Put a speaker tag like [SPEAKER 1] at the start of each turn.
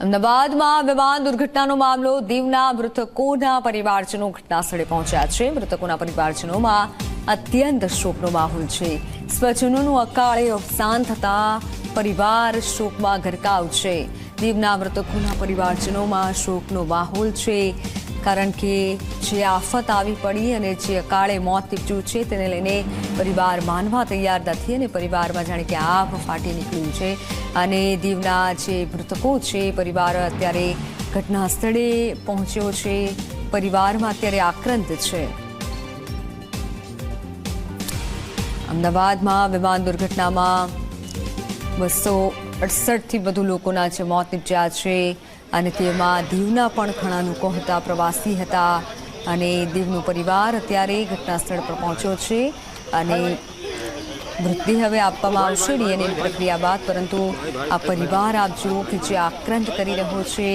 [SPEAKER 1] અમદાવાદમાં વિમાન દુર્ઘટનાનો મામલો, દીવના મૃતકોના પરિવારજનો ઘટના સ્થળે પહોંચ્યા છે. મૃતકોના પરિવારજનોમાં અત્યંત શોકનો માહોલ છે. સ્વજનોનું અકાળે અવસાન થતા પરિવાર શોકમાં ગરકાવ છે. દીવના મૃતકોના પરિવારજનોમાં શોકનો માહોલ છે. કારણ કે જે આફત આવી પડી અને જે અકાળે મોત નીપજ્યું છે, તેને લઈને પરિવાર માનવા તૈયાર નથી અને પરિવારમાં જાણે કે આભ ફાટી નીકળ્યું છે. અને દીવના જે મૃતકો છે, પરિવાર અત્યારે ઘટના સ્થળે પહોંચ્યો છે. પરિવારમાં અત્યારે આક્રંત છે. અમદાવાદમાં વિમાન દુર્ઘટનામાં બસો અડસઠથી વધુ લોકોના જે મોત નીપજ્યા છે. અને તેમાં દીવના પણ ઘણા લોકો હતા, પ્રવાસી હતા અને દીવનો પરિવાર અત્યારે ઘટના સ્થળ પર પહોંચ્યો છે અને મૃતદેહ હવે આપવામાં આવશે ડીએનએ પ્રક્રિયા બાદ, પરંતુ આ પરિવાર આપ જુઓ કે જે આક્રંત કરી રહ્યો છે.